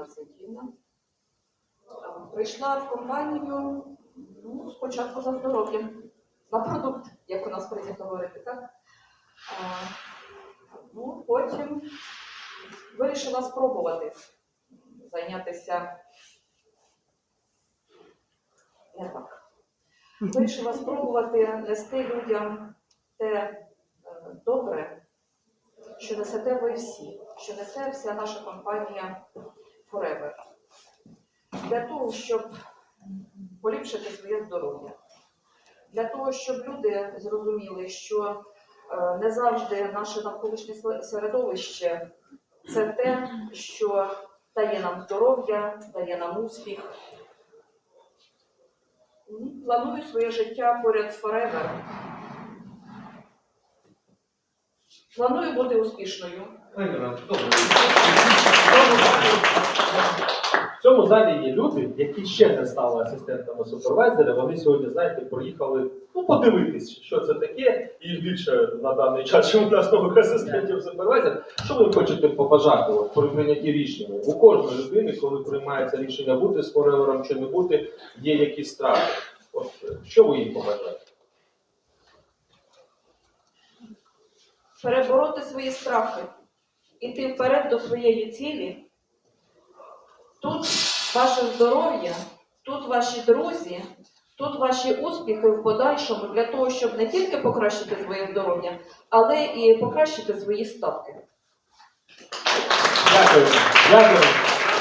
Арсентівна. Е, Прийшла в компанію ну, спочатку за здоров'ям, за продукт, як у нас прийнято говорити, так? А, ну, потім вирішила спробувати зайнятися не так. Вирішила спробувати нести людям те е, добре, що несете ви всі, що несе вся наша компанія Forever. Для того, щоб поліпшити своє здоров'я. Для того, щоб люди зрозуміли, що е, не завжди наше навколишнє середовище це те, що дає нам здоров'я, дає нам успіх. Планую своє життя поряд з Forever. Планую бути успішною. Добре. Цьому залі є люди, які ще не стали асистентами супервайзера. Вони сьогодні, знаєте, приїхали ну, подивитись, що це таке. І більше на даний час, що у нас нових асистентів супервайзера. Що ви хочете побажати при прийнятті рішення? У кожної людини, коли приймається рішення бути з форевером чи не бути, є якісь страхи. От що ви їй побажаєте? перебороти свої страхи, іти вперед до своєї цілі. Тут ваше здоров'я, тут ваші друзі, тут ваші успіхи в подальшому для того, щоб не тільки покращити своє здоров'я, але і покращити свої статки. Дякую. Дякую.